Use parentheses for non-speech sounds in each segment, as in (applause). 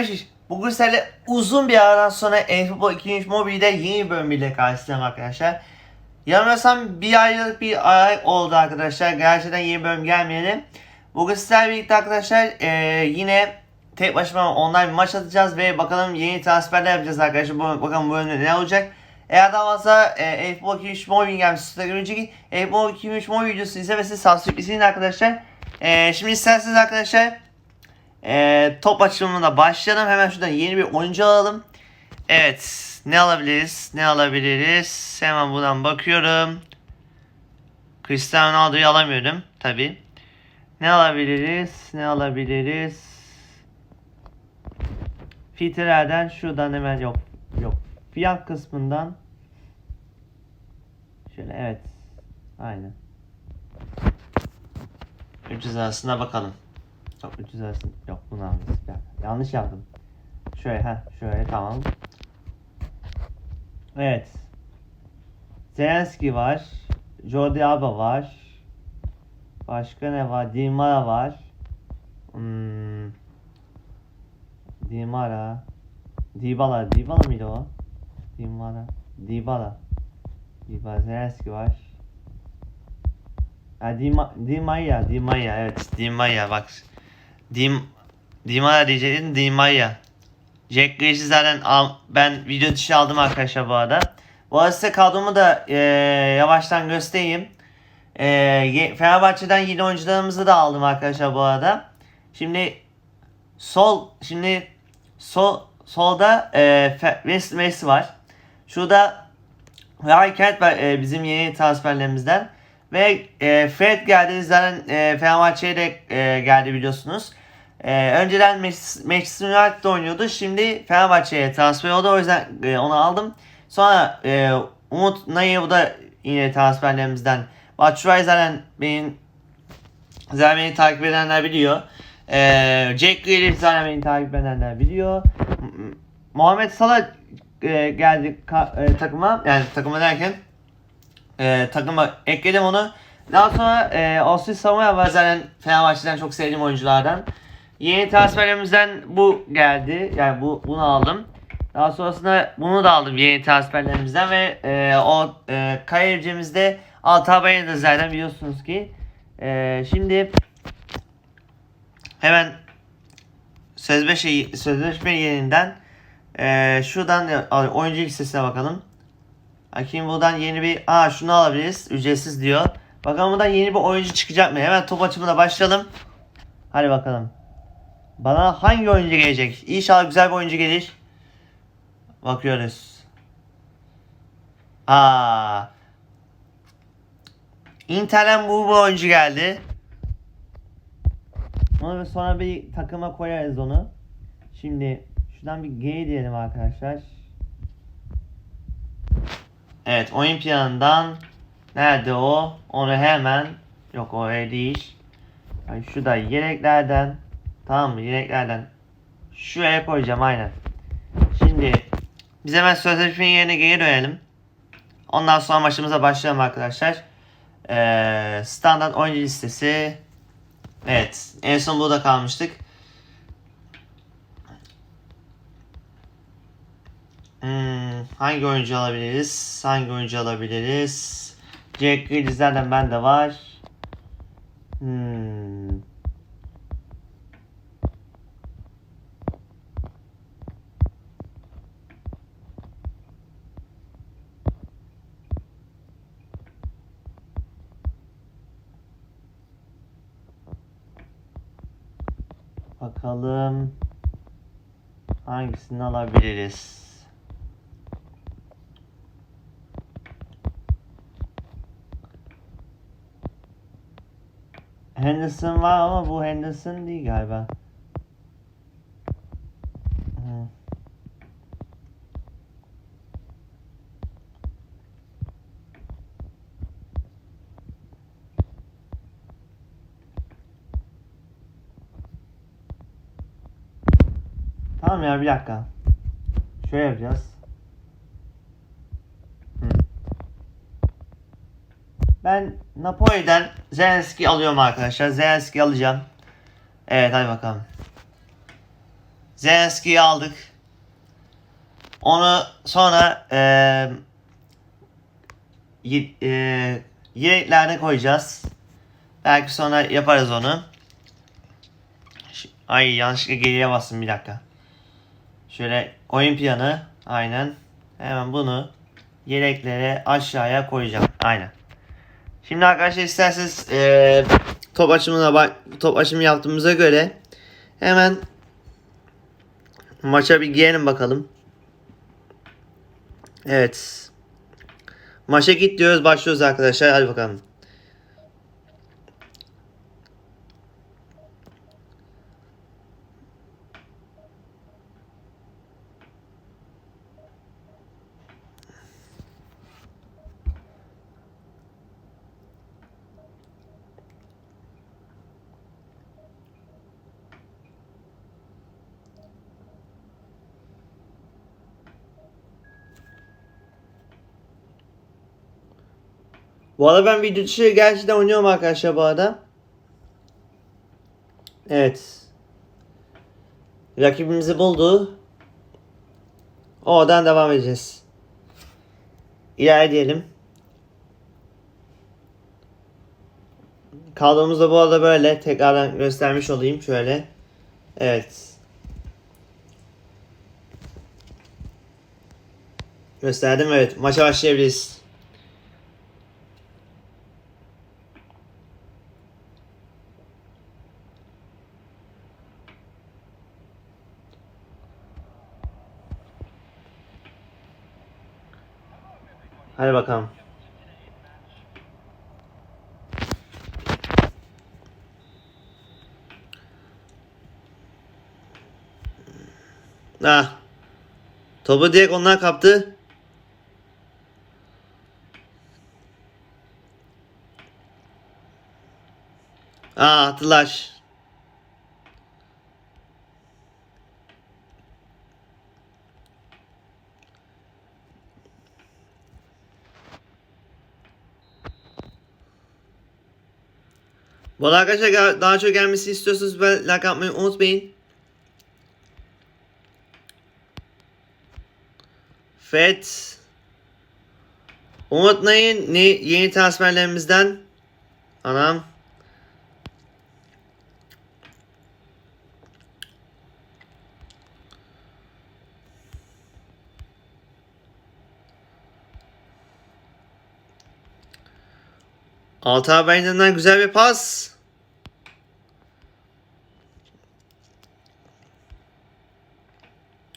Arkadaşlar bugün sizlerle uzun bir aradan sonra eFootball 2. Mobile'de yeni bir bölümüyle karşınızdayım arkadaşlar. Yanılmıyorsam bir aylık bir ay oldu arkadaşlar. Gerçekten yeni bölüm gelmeyeli. Bugün sizlerle birlikte arkadaşlar eee, yine tek başıma online bir maç atacağız ve bakalım yeni transferler yapacağız arkadaşlar. Bakalım bu bölümde ne olacak. Eğer daha fazla e, eFootball 2. Mobile gelmiş sizlere önceki eFootball 2. Mobile videosu izlemesini subscribe arkadaşlar. Eee, şimdi isterseniz arkadaşlar ee, top açılımına başlayalım. Hemen şuradan yeni bir oyuncu alalım. Evet. Ne alabiliriz? Ne alabiliriz? Hemen buradan bakıyorum. Cristiano Ronaldo'yu alamıyorum. Tabi. Ne alabiliriz? Ne alabiliriz? Filtrelerden şuradan hemen yok. Yok. Fiyat kısmından şöyle evet. Aynen. 300 arasında bakalım. Yok 300 arasında yok bunu almışız. Ya, yanlış yaptım. Şöyle ha şöyle tamam. Evet. Zelenski var. Jordi Alba var. Başka ne var? Dimara var. Hmm. Dimara. Dybala. Dybala mıydı o? Dimara. Dybala. Dybala. Zelenski var. Ha, Dima, Dimaya, Dimaya, evet Dimaya bak. Dim, Dimaya diyecektim, Dimaya. Jack Grealish'i zaten al, ben video dışı aldım arkadaşlar bu arada. Bu arada size kadromu da e, yavaştan göstereyim. E, Fenerbahçe'den yeni oyuncularımızı da aldım arkadaşlar bu arada. Şimdi sol, şimdi sol solda e, West Messi var. Şurada Harry Kent var e, bizim yeni transferlerimizden. Ve e, Fred geldi zaten e, Fenerbahçe'ye de e, geldi biliyorsunuz. E, önceden Manchester United'da oynuyordu. Şimdi Fenerbahçe'ye transfer oldu. O yüzden e, onu aldım. Sonra e, Umut Nayı da yine transferlerimizden. Batshuayi zaten benim zaten beni takip edenler biliyor. E, Jack Grealish zaten beni takip edenler biliyor. Muhammed Salah e, geldi ka- e, takıma. Yani takıma derken e, takıma ekledim onu. Daha sonra e, Austin Samuel var zaten Fenerbahçe'den çok sevdiğim oyunculardan. Yeni transferlerimizden bu geldi. Yani bu bunu aldım. Daha sonrasında bunu da aldım yeni transferlerimizden ve e, o e, kariyercimizde Altay da zaten biliyorsunuz ki. E, şimdi hemen sözleşme sözleşme yerinden e, şuradan oyuncu listesine bakalım. Hakim buradan yeni bir... Aa şunu alabiliriz. Ücretsiz diyor. Bakalım buradan yeni bir oyuncu çıkacak mı? Hemen top açımına başlayalım. Hadi bakalım. Bana hangi oyuncu gelecek? İnşallah güzel bir oyuncu gelir. Bakıyoruz. Aa. Inter'den bu bir oyuncu geldi. Onu sonra bir takıma koyarız onu. Şimdi şuradan bir G diyelim arkadaşlar. Evet oyun planından nerede o? Onu hemen yok o değil. Yani şu da yeleklerden tamam mı? Yeleklerden şuraya koyacağım aynen. Şimdi biz hemen sözleşmenin yerine geri dönelim. Ondan sonra maçımıza başlayalım arkadaşlar. Ee, standart oyuncu listesi. Evet en son burada kalmıştık. Hmm, hangi oyuncu alabiliriz? Hangi oyuncu alabiliriz? Jack Grealish zaten bende var. Hmm. Bakalım hangisini alabiliriz? Henderson var ama bu Henderson değil galiba. Tamam ya bir dakika. Şöyle yapacağız. Ben Napoli'den Zelenski alıyorum arkadaşlar. Zelenski alacağım. Evet hadi bakalım. Zelenski'yi aldık. Onu sonra eee yedeklerine koyacağız. Belki sonra yaparız onu. Ay yanlışlıkla geriye bastım bir dakika. Şöyle oyun planı aynen. Hemen bunu yedeklere aşağıya koyacağım. Aynen. Şimdi arkadaşlar isterseniz eee top açımına bak top açımı yaptığımıza göre hemen maça bir girelim bakalım. Evet. Maça git diyoruz başlıyoruz arkadaşlar hadi bakalım. Bu arada ben video dışı gerçekten oynuyorum arkadaşlar bu arada. Evet. Rakibimizi buldu. Oradan devam edeceğiz. İlerleyelim. Kadromuz da bu arada böyle. Tekrardan göstermiş olayım şöyle. Evet. Gösterdim evet. Maça başlayabiliriz. Hadi bakalım. Ah. Topu direkt onlar kaptı. Aa attılar. Bu arkadaşlar daha çok gelmesini istiyorsanız ben like atmayı unutmayın. Fed Unutmayın ne, yeni transferlerimizden Anam Altı Abay'dan güzel bir pas.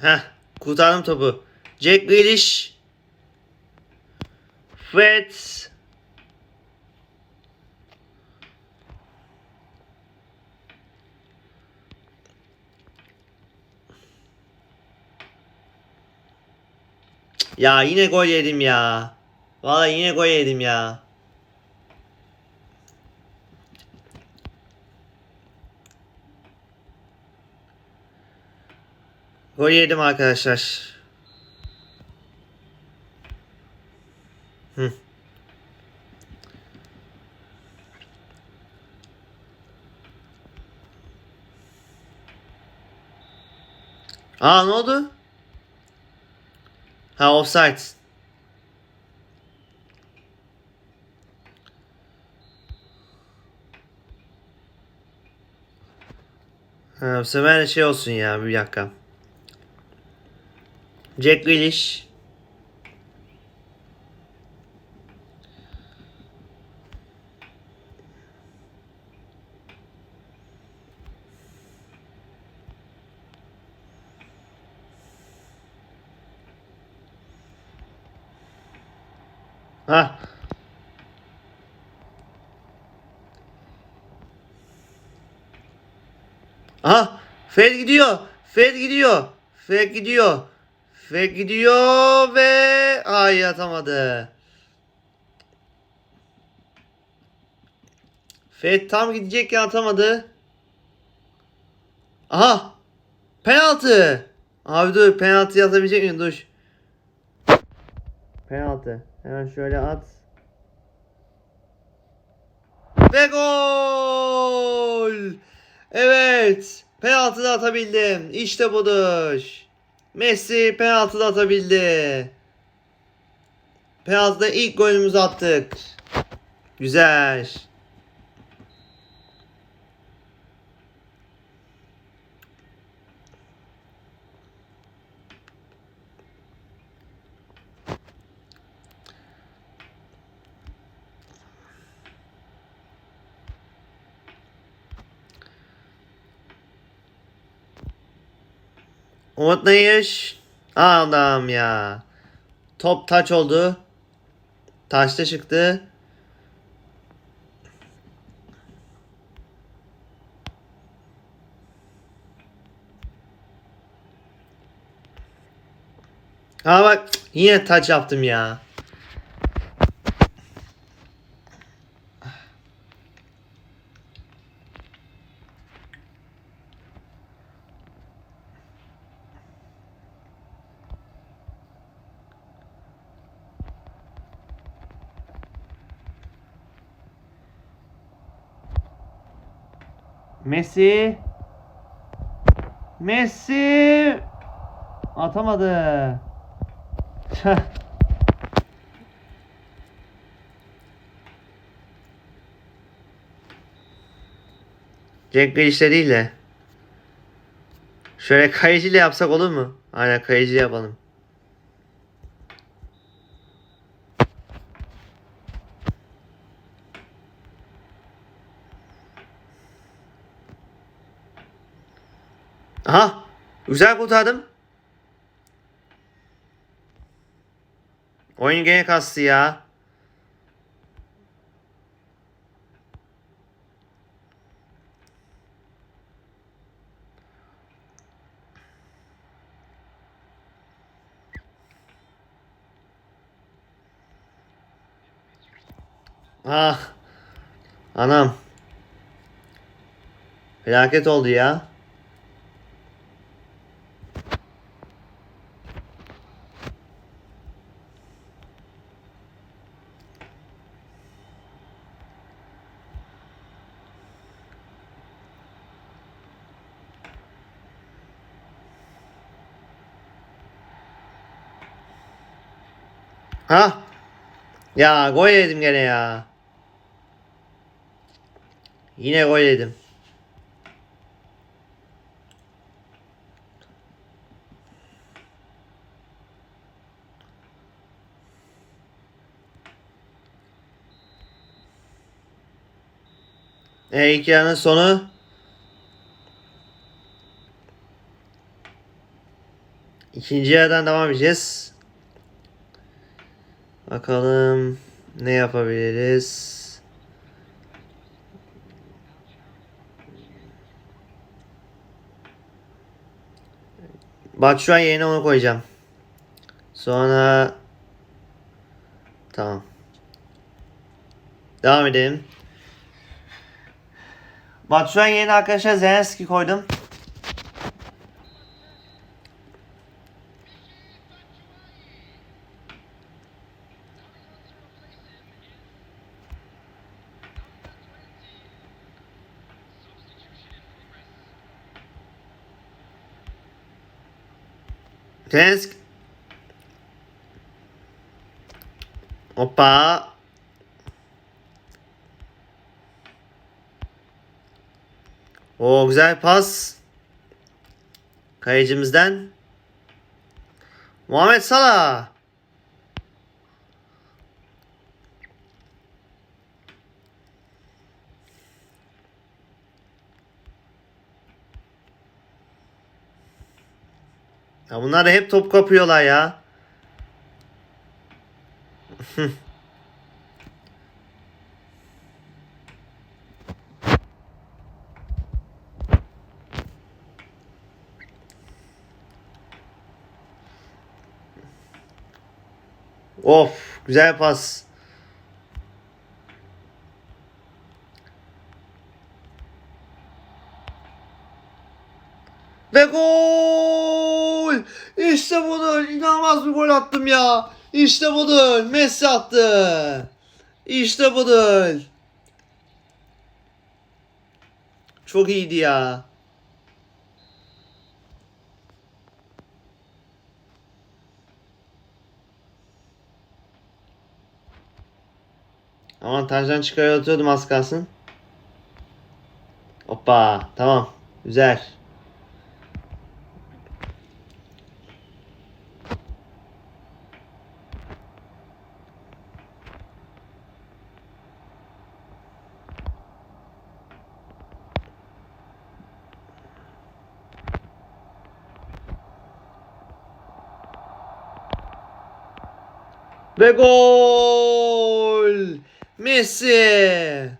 Heh, kurtardım topu. Jack Grealish. Fred. Ya yine gol yedim ya. Vallahi yine gol yedim ya. Gol yedim arkadaşlar. Hı. Aa ne oldu? Ha offside. Ha, bu sefer şey olsun ya bir dakika. Jack Grealish. Ha. Aha. Fred gidiyor. Fred gidiyor. Fred gidiyor. Fred gidiyor ve ay atamadı. Fred tam gidecekken atamadı. Aha. Penaltı. Abi dur penaltı atabilecek miyim? Dur. Penaltı. Hemen şöyle at. Ve gol! Evet. Penaltı da atabildim. İşte budur. Messi penaltı da atabildi. Penaltıda ilk golümüzü attık. Güzel. Umut iş? Adam ya. Top taç oldu. Taçta çıktı. Ha bak yine taç yaptım ya. Messi. Messi. Atamadı. Cenk değil de. Şöyle kayıcıyla yapsak olur mu? Aynen kayıcı yapalım. Aha! Güzel kurtardım. Oyun gene kastı ya. Ah. Anam. Felaket oldu ya. Ha? Ya gol yedim gene ya. Yine gol yedim. E ilk yarının sonu. İkinci yerden devam edeceğiz. Bakalım ne yapabiliriz. Bak şu an yerine onu koyacağım. Sonra tamam. Devam edelim. Bak şu an yerine arkadaşlar Zelenski koydum. Zelenski Hoppa. O güzel pas. Kayıcımızdan. Muhammed Salah. Ya bunlar hep top kapıyorlar ya. (laughs) Of güzel pas. gol attım ya. İşte budur. Messi attı. İşte budur. Çok iyiydi ya. Avantajdan çıkarıyordum az kalsın. Hoppa. Tamam. Güzel. Ve gol! Messi!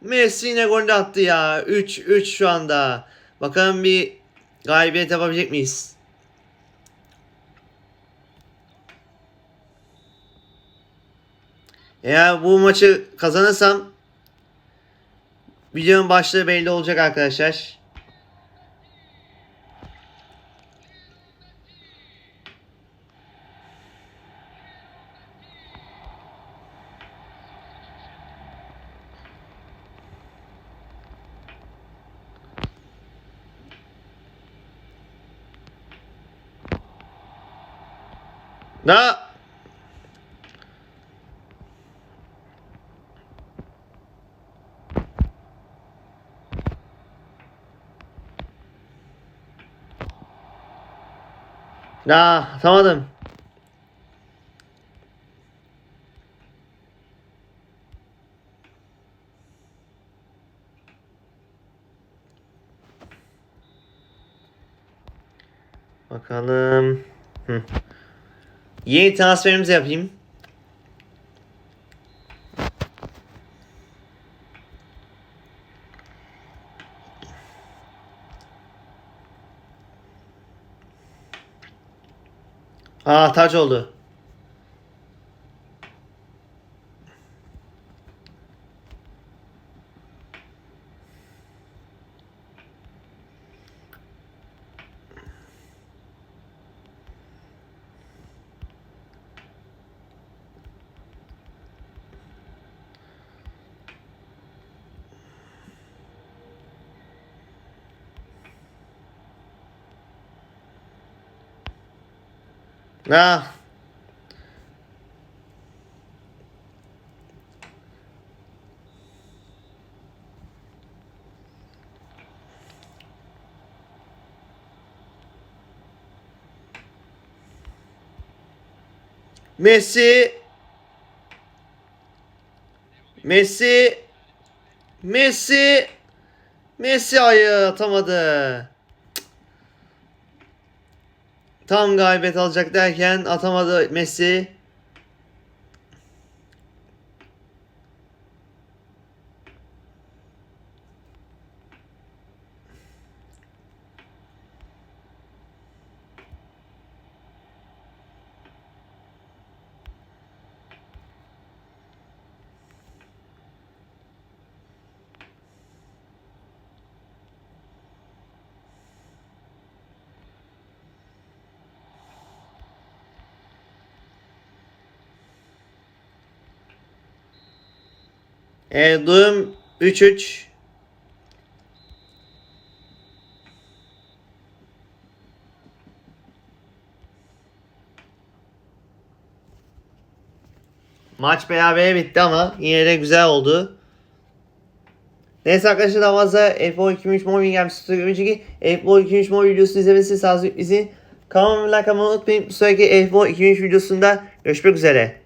Messi yine gol attı ya. 3-3 şu anda. Bakalım bir galibiyet yapabilecek miyiz? Eğer bu maçı kazanırsam videonun başlığı belli olacak arkadaşlar. Da Da atamadım. Bakalım. Yeni transferimizi yapayım. Aa taç oldu. Ah. Messi Messi Messi Messi ayı atamadı. Tam galibiyet alacak derken atamadı Messi. E, durum 3-3. Maç berabere bitti ama yine de güzel oldu. Neyse arkadaşlar daha fazla F-Ball 2003 Mobile Games Studio Gaming F-Ball 2003 Mobile videosunu izlemesi sağlıklı bizi. Kanalıma like atmayı unutmayın. Sonraki F-Ball 2003 videosunda görüşmek üzere.